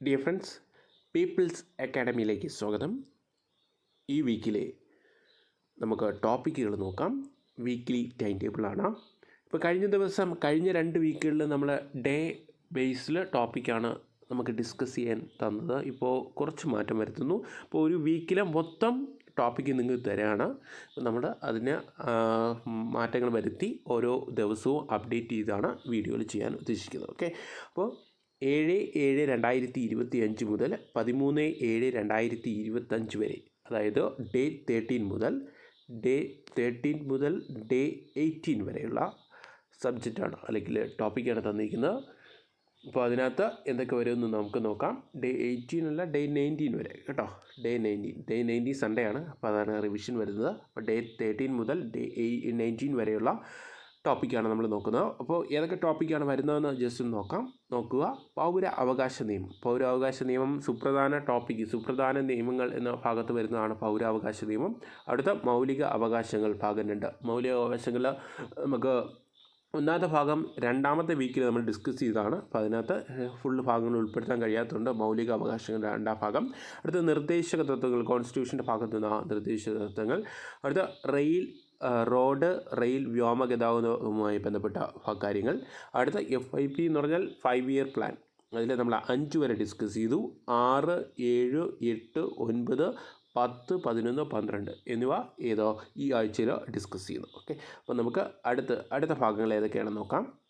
Dear friends people's അക്കാഡമിയിലേക്ക് സ്വാഗതം. ഈ വീക്കിലെ നമുക്ക് ടോപ്പിക്കുകൾ നോക്കാം. വീക്ക്ലി ടൈം ടേബിളാണ് ഇപ്പോൾ കഴിഞ്ഞ ദിവസം കഴിഞ്ഞ രണ്ട് വീക്കുകളിൽ നമ്മൾ ഡേ ബേസിൽ ടോപ്പിക്കാണ് നമുക്ക് ഡിസ്കസ് ചെയ്യാൻ തന്നത്. ഇപ്പോൾ കുറച്ച് മാറ്റം വരുത്തുന്നു. അപ്പോൾ ഒരു വീക്കിലെ മൊത്തം ടോപ്പിക്ക് നിങ്ങൾക്ക് തരാണ്. നമ്മൾ അതിന് മാറ്റങ്ങൾ വരുത്തി ഓരോ ദിവസവും അപ്ഡേറ്റ് ചെയ്താണ് വീഡിയോയിൽ ചെയ്യാൻ ഉദ്ദേശിക്കുന്നത്. ഓക്കെ അപ്പോൾ ഏഴ് ഏഴ് രണ്ടായിരത്തി ഇരുപത്തി അഞ്ച് മുതൽ പതിമൂന്ന് ഏഴ് രണ്ടായിരത്തി ഇരുപത്തഞ്ച് വരെ. അതായത് ഡേ തേർട്ടീൻ മുതൽ ഡേ തേർട്ടീൻ മുതൽ ഡേ എയ്റ്റീൻ വരെയുള്ള സബ്ജക്റ്റാണ് അല്ലെങ്കിൽ ടോപ്പിക്കാണ് തന്നിരിക്കുന്നത്. അപ്പോൾ അതിനകത്ത് എന്തൊക്കെ വരുമെന്ന് നമുക്ക് നോക്കാം. ഡേ എയ്റ്റീൻ അല്ല ഡേ നയന്റീൻ വരെ. കേട്ടോ? Day nineteen. Day nineteen Sunday ആണ്. അപ്പോൾ അതാണ് റിവിഷൻ വരുന്നത്. അപ്പോൾ ഡേ തേർട്ടീൻ മുതൽ ഡേ എയ് നയന്റീൻ വരെയുള്ള ടോപ്പിക്കാണ് നമ്മൾ നോക്കുന്നത്. അപ്പോൾ ഏതൊക്കെ ടോപ്പിക്കാണ് വരുന്നതെന്ന് ജസ്റ്റ് നോക്കാം. നോക്കുക. പൗര അവകാശ നിയമം. പൗരാവകാശ നിയമം സുപ്രധാന ടോപ്പിക്ക് സുപ്രധാന നിയമങ്ങൾ എന്ന ഭാഗത്ത് വരുന്നതാണ് പൗരാവകാശ നിയമം. അടുത്ത മൗലിക അവകാശങ്ങൾ ഭാഗം രണ്ട്. മൗലിക അവകാശങ്ങൾ നമുക്ക് ഒന്നാമത്തെ ഭാഗം രണ്ടാമത്തെ വീക്കിൽ നമ്മൾ ഡിസ്കസ് ചെയ്തതാണ്. അപ്പോൾ അതിനകത്ത് ഫുള്ള് ഭാഗങ്ങൾ ഉൾപ്പെടുത്താൻ കഴിയാത്തതുകൊണ്ട് മൗലിക അവകാശങ്ങൾ രണ്ടാം ഭാഗം. അടുത്ത നിർദ്ദേശക തത്വങ്ങൾ കോൺസ്റ്റിറ്റ്യൂഷന്റെ ഭാഗത്ത് നിന്ന് നിർദ്ദേശക തത്വങ്ങൾ. അടുത്ത റെയിൽ റോഡ് റെയിൽ വ്യോമ ഗതാഗതവുമായി ബന്ധപ്പെട്ട കാര്യങ്ങൾ. അടുത്ത എഫ് ഐ പി എന്ന് പറഞ്ഞാൽ ഫൈവ് ഇയർ പ്ലാൻ അതിൽ നമ്മൾ അഞ്ച് വരെ ഡിസ്കസ് ചെയ്തു. ആറ് ഏഴ് എട്ട് ഒൻപത് പത്ത് പതിനൊന്ന് പന്ത്രണ്ട് എന്നിവ ഏതോ ഈ ആഴ്ചയിലോ ഡിസ്കസ് ചെയ്യുന്നു. ഓക്കെ അപ്പോൾ നമുക്ക് അടുത്ത് അടുത്ത ഭാഗങ്ങൾ ഏതൊക്കെയാണെന്ന് നോക്കാം.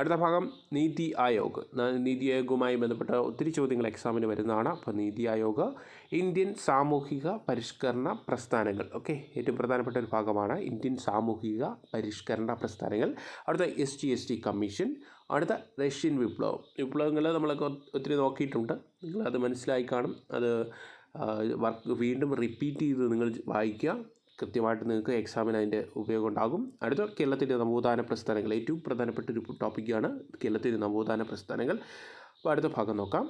അടുത്ത ഭാഗം നീതി ആയോഗ്. നീതി ആയോഗുമായി ബന്ധപ്പെട്ട ഒത്തിരി ചോദ്യങ്ങൾ എക്സാമിന് വരുന്നതാണ്. അപ്പോൾ നീതി ആയോഗ് ഇന്ത്യൻ സാമൂഹിക പരിഷ്കരണ പ്രസ്ഥാനങ്ങൾ. ഓക്കെ ഏറ്റവും പ്രധാനപ്പെട്ട ഒരു ഭാഗമാണ് ഇന്ത്യൻ സാമൂഹിക പരിഷ്കരണ പ്രസ്ഥാനങ്ങൾ. അടുത്ത S T S T commission അടുത്ത റഷ്യൻ വിപ്ലവം. വിപ്ലവങ്ങൾ നമ്മളൊക്കെ ഒത്തിരി നോക്കിയിട്ടുണ്ട്. നിങ്ങൾ അത് മനസ്സിലായി കാണും. അത് വർക്ക് വീണ്ടും റിപ്പീറ്റ് ചെയ്ത് നിങ്ങൾ വായിക്കുക. കൃത്യമായിട്ട് നിങ്ങൾക്ക് എക്സാമിന് അതിന്റെ ഉപയോഗം ഉണ്ടാകും അടുത്ത കേരളത്തിന്റെ നവോത്ഥാന പ്രസ്ഥാനങ്ങൾ ഏറ്റവും പ്രധാനപ്പെട്ട ഒരു ടോപ്പിക്കാണ് കേരളത്തിന്റെ നവോത്ഥാന പ്രസ്ഥാനങ്ങൾ. അപ്പോൾ അടുത്ത ഭാഗം നോക്കാം.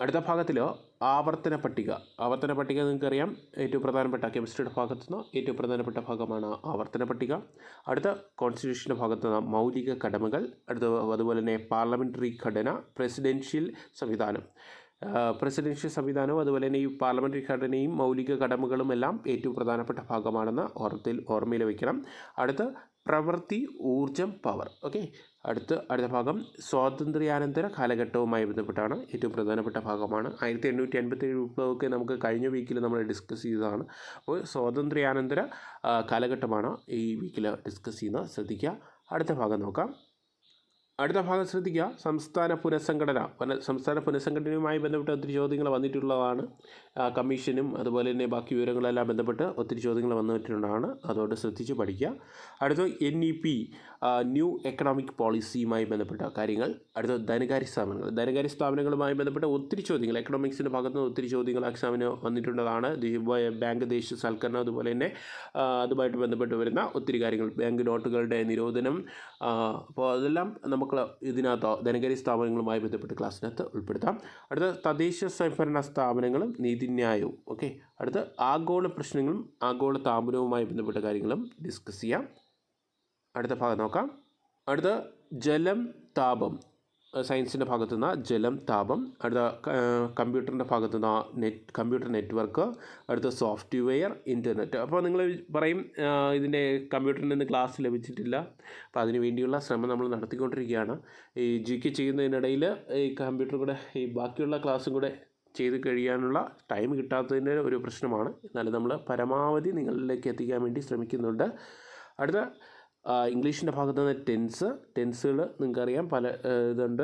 അടുത്ത ഭാഗത്തിൽ ആവർത്തന പട്ടിക. ആവർത്തന പട്ടിക നിങ്ങൾക്കറിയാം. ഏറ്റവും പ്രധാനപ്പെട്ട കെമിസ്ട്രിയുടെ ഭാഗത്തു നിന്ന് ഏറ്റവും പ്രധാനപ്പെട്ട ഭാഗമാണ് ആവർത്തന പട്ടിക. അടുത്ത കോൺസ്റ്റിറ്റ്യൂഷന്റെ ഭാഗത്ത് നിന്ന് മൗലിക കടമകൾ. അടുത്ത അതുപോലെ തന്നെ പാർലമെന്ററി ഘടന പ്രസിഡൻഷ്യൽ സംവിധാനം. പ്രസിഡൻഷ്യൽ സംവിധാനവും അതുപോലെ തന്നെ ഈ പാർലമെന്ററി ഘടനയും മൗലിക കടമകളും എല്ലാം ഏറ്റവും പ്രധാനപ്പെട്ട ഭാഗമാണെന്ന് ഓർത്തിൽ ഓർമ്മയിൽ വയ്ക്കണം അടുത്ത പ്രവൃത്തി ഊർജം പവർ. ഓക്കെ? അടുത്ത അടുത്ത ഭാഗം സ്വാതന്ത്ര്യാനന്തര കാലഘട്ടവുമായി ബന്ധപ്പെട്ടാണ് ഏറ്റവും പ്രധാനപ്പെട്ട ഭാഗമാണ്. ആയിരത്തി എണ്ണൂറ്റി എൺപത്തി ഏഴ് വിപ്ലവമൊക്കെ നമുക്ക് കഴിഞ്ഞ വീക്കിൽ നമ്മൾ ഡിസ്കസ് ചെയ്തതാണ്. അപ്പോൾ സ്വാതന്ത്ര്യാനന്തര കാലഘട്ടമാണ് ഈ വീക്കിൽ ഡിസ്കസ് ചെയ്യുന്നത്. ശ്രദ്ധിക്കുക. അടുത്ത ഭാഗം നോക്കാം. അടുത്ത ഭാഗം ശ്രദ്ധിക്കുക. സംസ്ഥാന പുനഃസംഘടന. പുന- സംസ്ഥാന പുനഃസംഘടനയുമായി ബന്ധപ്പെട്ട് ഒത്തിരി ചോദ്യങ്ങൾ വന്നിട്ടുള്ളതാണ്. കമ്മീഷനും അതുപോലെ തന്നെ ബാക്കി വിവരങ്ങളെല്ലാം ബന്ധപ്പെട്ട് ഒത്തിരി ചോദ്യങ്ങൾ വന്നിട്ടുണ്ടാണ് അതുകൊണ്ട് ശ്രദ്ധിച്ച് പഠിക്കുക. അടുത്ത N E P new economic പോളിസിയുമായി ബന്ധപ്പെട്ട കാര്യങ്ങൾ. അടുത്ത ധനകാര്യ സ്ഥാപനങ്ങൾ. ധനകാര്യ സ്ഥാപനങ്ങളുമായി ബന്ധപ്പെട്ട ഒത്തിരി ചോദ്യങ്ങൾ. എക്കണോമിക്സിന്റെ ഭാഗത്തുനിന്ന് ഒത്തിരി ചോദ്യങ്ങൾ എക്സാമിന് വന്നിട്ടുള്ളതാണ്. ബാങ്ക് ദേശീയ സൽക്കരണം അതുപോലെ തന്നെ അതുമായിട്ട് ബന്ധപ്പെട്ട് വരുന്ന ഒത്തിരി കാര്യങ്ങൾ. ബാങ്ക് നോട്ടുകളുടെ നിരോധനം അപ്പോൾ അതെല്ലാം നമുക്ക് ഇതിനകത്ത് ധനകാര്യ സ്ഥാപനങ്ങളുമായി ബന്ധപ്പെട്ട് ക്ലാസ്സിനകത്ത് ഉൾപ്പെടുത്താം. അടുത്ത തദ്ദേശ സ്വയംഭരണ സ്ഥാപനങ്ങളും നീതിന്യായവും ഓക്കെ? അടുത്ത ആഗോള പ്രശ്നങ്ങളും ആഗോള താപനവുമായി ബന്ധപ്പെട്ട കാര്യങ്ങളും ഡിസ്കസ് ചെയ്യാം. അടുത്ത ഭാഗം നോക്കാം. അടുത്ത ജലം താപം. സയൻസിന്റെ ഭാഗത്തു നിന്ന് ജലം താപം. അടുത്ത കമ്പ്യൂട്ടറിന്റെ ഭാഗത്തു നിന്ന് നെറ്റ് കമ്പ്യൂട്ടർ നെറ്റ്വർക്ക് അടുത്ത സോഫ്റ്റ്വെയർ ഇന്റർനെറ്റ് അപ്പോൾ നിങ്ങൾ പറയും ഇതിന്റെ കമ്പ്യൂട്ടറിൽ നിന്ന് ക്ലാസ് ലഭിച്ചിട്ടില്ല. അപ്പോൾ അതിന് വേണ്ടിയുള്ള ശ്രമം നമ്മൾ നടത്തിക്കൊണ്ടിരിക്കുകയാണ്. ഈ ജി കെ ചെയ്യുന്നതിനിടയിൽ ഈ കമ്പ്യൂട്ടർ കൂടെ ഈ ബാക്കിയുള്ള ക്ലാസ്സും കൂടെ ചെയ്ത് കഴിയാനുള്ള ടൈം കിട്ടാത്തതിന്റെ ഒരു പ്രശ്നമാണ്. എന്നാലും നമ്മൾ പരമാവധി നിങ്ങളിലേക്ക് എത്തിക്കാൻ വേണ്ടി ശ്രമിക്കുന്നുണ്ട്. അടുത്ത ഇംഗ്ലീഷിന്റെ ഭാഗത്ത് നിന്ന് ടെൻസ് ടെൻസുകൾ നിങ്ങൾക്കറിയാം. പല ഇതുണ്ട്.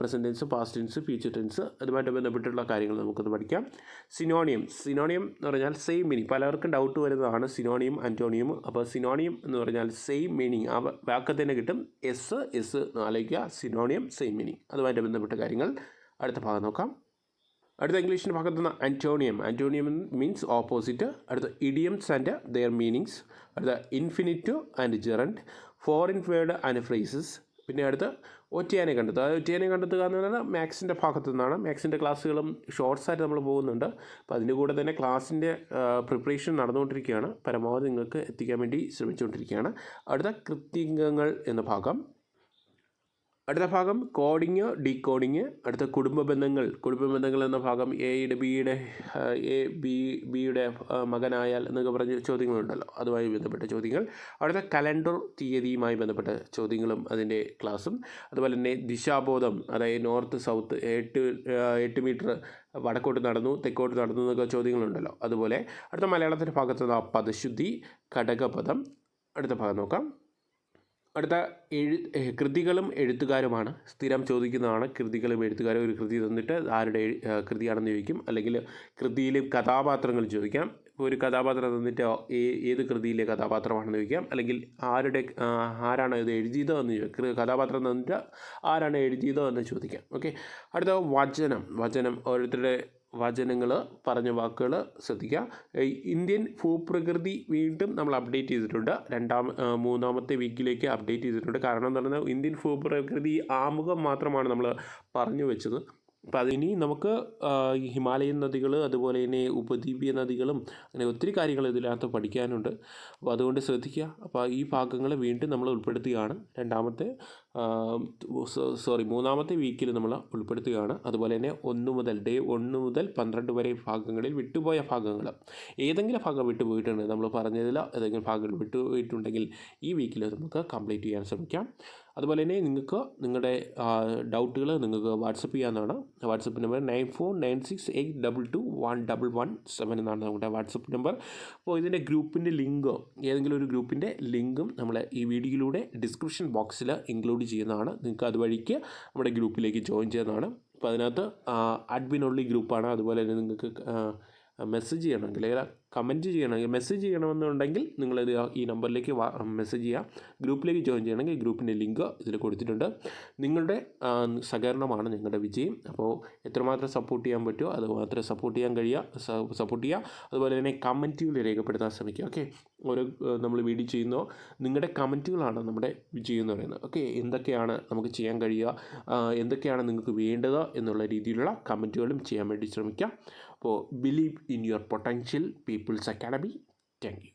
Present tense past tense future tense അതുമായിട്ട് ബന്ധപ്പെട്ടുള്ള കാര്യങ്ങൾ നമുക്കൊന്ന് പഠിക്കാം. സിനോണിയം സിനോണിയം എന്ന് പറഞ്ഞാൽ സെയിം മീനിങ് പലർക്കും ഡൗട്ട് വരുന്നതാണ് സിനോണിയം ആന്റോണിയം അപ്പോൾ സിനോണിയം എന്ന് പറഞ്ഞാൽ സെയിം മീനിങ് ആ വാക്ക് തന്നെ കിട്ടും എസ് എസ് ആലോചിക്കുക സിനോണിയം സെയിം മീനിങ് അതുമായിട്ട് ബന്ധപ്പെട്ട കാര്യങ്ങൾ അടുത്ത ഭാഗം നോക്കാം. അടുത്ത ഇംഗ്ലീഷിന്റെ ഭാഗത്ത് നിന്ന് ആന്റോണിയം ആന്റോണിയം മീൻസ് ഓപ്പോസിറ്റ് അടുത്ത ഇഡിയംസ് ആൻഡ് ദെയർ മീനിങ്സ് അടുത്ത infinitive and gerund foreign word and phrases പിന്നെ അടുത്ത് ഒറ്റയാനെ കണ്ടെത്തുക. അതായത് ഒറ്റയാനെ കണ്ടെത്തുക എന്ന് പറഞ്ഞാൽ മാത്സിന്റെ ഭാഗത്തു നിന്നാണ്. മാത്സിന്റെ ക്ലാസ്സുകളും ഷോർട്സ് ആയിട്ട് നമ്മൾ പോകുന്നുണ്ട്. അപ്പോൾ അതിന്റെ കൂടെ തന്നെ ക്ലാസ്സിന്റെ പ്രിപ്പറേഷൻ നടന്നുകൊണ്ടിരിക്കുകയാണ്. പരമാവധി നിങ്ങൾക്ക് എത്തിക്കാൻ വേണ്ടി ശ്രമിച്ചുകൊണ്ടിരിക്കുകയാണ്. അടുത്ത കൃത്യങ്ങൾ എന്ന ഭാഗം. അടുത്ത ഭാഗം കോഡിങ് ഡീകോഡിങ്. അടുത്ത കുടുംബ ബന്ധങ്ങൾ. കുടുംബ ബന്ധങ്ങൾ എന്ന ഭാഗം എയുടെ ബിയുടെ എ ബി ബിയുടെ മകനായാൽ എന്നൊക്കെ പറഞ്ഞ ചോദ്യങ്ങളുണ്ടല്ലോ. അതുമായി ബന്ധപ്പെട്ട ചോദ്യങ്ങൾ. അടുത്ത കലണ്ടർ തീയതിയുമായി ബന്ധപ്പെട്ട ചോദ്യങ്ങളും അതിന്റെ ക്ലാസ്സും അതുപോലെ തന്നെ ദിശാബോധം അതായത് നോർത്ത് സൗത്ത് എട്ട് എട്ട് മീറ്റർ വടക്കോട്ട് നടന്നു തെക്കോട്ട് നടന്നു എന്നൊക്കെ ചോദ്യങ്ങളുണ്ടല്ലോ. അതുപോലെ അടുത്ത മലയാളത്തിന്റെ ഭാഗത്ത് പദശുദ്ധി ഘടകപദം. അടുത്ത ഭാഗം നോക്കാം. അടുത്ത എഴു കൃതികളും എഴുത്തുകാരുമാണ്. സ്ഥിരം ചോദിക്കുന്നതാണ് കൃതികളും എഴുത്തുകാരും ഒരു കൃതി തന്നിട്ട് ആരുടെ കൃതിയാണെന്ന് ചോദിക്കും. അല്ലെങ്കിൽ കൃതിയിലെ കഥാപാത്രങ്ങൾ ചോദിക്കാം. ഒരു കഥാപാത്രം തന്നിട്ട് ഏത് കൃതിയിലെ കഥാപാത്രമാണെന്ന് ചോദിക്കാം. അല്ലെങ്കിൽ ആരുടെ ആരാണ് ഇത് എഴുതിയതോ എന്ന് ചോദിക്കാം കഥാപാത്രം തന്നിട്ട് ആരാണ് എഴുതിയതോ എന്ന് ചോദിക്കാം. ഓക്കെ. അടുത്ത വചനം. വചനം ഓരോരുത്തരുടെ വചനങ്ങൾ പറഞ്ഞ വാക്കുകൾ ശ്രദ്ധിക്കുക. ഇന്ത്യൻ ഭൂപ്രകൃതി വീണ്ടും നമ്മൾ അപ്ഡേറ്റ് ചെയ്തിട്ടുണ്ട്. രണ്ടാം മൂന്നാമത്തെ വീക്കിലേക്ക് അപ്ഡേറ്റ് ചെയ്തിട്ടുണ്ട്. കാരണം എന്ന് പറഞ്ഞാൽ ഇന്ത്യൻ ഭൂപ്രകൃതി ആമുഖം മാത്രമാണ് നമ്മൾ പറഞ്ഞു വെച്ചത്. അപ്പോൾ അതിനി നമുക്ക് ഈ ഹിമാലയൻ നദികൾ അതുപോലെ തന്നെ ഉപദ്വീപീയ നദികളും അങ്ങനെ ഒത്തിരി കാര്യങ്ങൾ ഇതിനകത്ത് പഠിക്കാനുണ്ട്. അപ്പോൾ അതുകൊണ്ട് ശ്രദ്ധിക്കുക. അപ്പോൾ ഈ ഭാഗങ്ങൾ വീണ്ടും നമ്മൾ ഉൾപ്പെടുത്തുകയാണ്. രണ്ടാമത്തെ സോറി മൂന്നാമത്തെ വീക്കിൽ നമ്മൾ ഉൾപ്പെടുത്തുകയാണ്. അതുപോലെ തന്നെ ഒന്ന് മുതൽ ഡേ ഒന്ന് മുതൽ പന്ത്രണ്ട് വരെ ഭാഗങ്ങളിൽ വിട്ടുപോയ ഭാഗങ്ങൾ. ഏതെങ്കിലും ഭാഗം വിട്ടുപോയിട്ടുണ്ട് നമ്മൾ പറഞ്ഞതിൽ ഏതെങ്കിലും ഭാഗങ്ങൾ വിട്ടുപോയിട്ടുണ്ടെങ്കിൽ ഈ വീക്കിൽ നമുക്ക് കംപ്ലീറ്റ് ചെയ്യാൻ ശ്രമിക്കാം. അതുപോലെ തന്നെ നിങ്ങൾക്ക് നിങ്ങളുടെ ഡൗട്ടുകൾ നിങ്ങൾക്ക് വാട്സപ്പ് ചെയ്യാവുന്നതാണ്. WhatsApp number nine four nine six eight double two one double one seven എന്നാണ് നമ്മുടെ വാട്സപ്പ് നമ്പർ അപ്പോൾ ഇതിന്റെ ഗ്രൂപ്പിന്റെ ലിങ്കോ ഏതെങ്കിലും ഒരു ഗ്രൂപ്പിന്റെ ലിങ്കും നമ്മൾ ഈ വീഡിയോയിലൂടെ ഡിസ്ക്രിപ്ഷൻ ബോക്സിൽ ഇൻക്ലൂഡ് ചെയ്യുന്നതാണ്. നിങ്ങൾക്ക് അതുവഴിക്ക് നമ്മുടെ ഗ്രൂപ്പിലേക്ക് ജോയിൻ ചെയ്യുന്നതാണ്. അപ്പോൾ അതിനകത്ത് അഡ്മിൻ ഓൺലി ഗ്രൂപ്പാണ് അതുപോലെ തന്നെ നിങ്ങൾക്ക് മെസ്സേജ് ചെയ്യണമെങ്കിൽ അല്ലെങ്കിൽ കമന്റ് ചെയ്യണമെങ്കിൽ മെസ്സേജ് ചെയ്യണമെന്നുണ്ടെങ്കിൽ നിങ്ങളിത് ഈ നമ്പറിലേക്ക് മെസ്സേജ് ചെയ്യുക ഗ്രൂപ്പിലേക്ക് ജോയിൻ ചെയ്യണമെങ്കിൽ ഗ്രൂപ്പിന്റെ ലിങ്ക് ഇതിൽ കൊടുത്തിട്ടുണ്ട്. നിങ്ങളുടെ സഹകരണമാണ് ഞങ്ങളുടെ വിജയം. അപ്പോൾ എത്രമാത്രം സപ്പോർട്ട് ചെയ്യാൻ പറ്റുമോ അതുമാത്രം സപ്പോർട്ട് ചെയ്യാൻ കഴിയുക. സപ്പോർട്ട് ചെയ്യുക. അതുപോലെ തന്നെ കമന്റുകൾ രേഖപ്പെടുത്താൻ ശ്രമിക്കുക. ഓക്കെ ഓരോ നമ്മൾ വീഡിയോ ചെയ്യുന്നോ നിങ്ങളുടെ കമന്റുകളാണ് നമ്മുടെ വിജയം എന്ന് പറയുന്നത്. ഓക്കെ എന്തൊക്കെയാണ് നമുക്ക് ചെയ്യാൻ കഴിയുക? എന്തൊക്കെയാണ് നിങ്ങൾക്ക് വേണ്ടത് എന്നുള്ള രീതിയിലുള്ള കമന്റുകളും ചെയ്യാൻ വേണ്ടി ശ്രമിക്കുക അപ്പോൾ believe in your potential people's academy thank you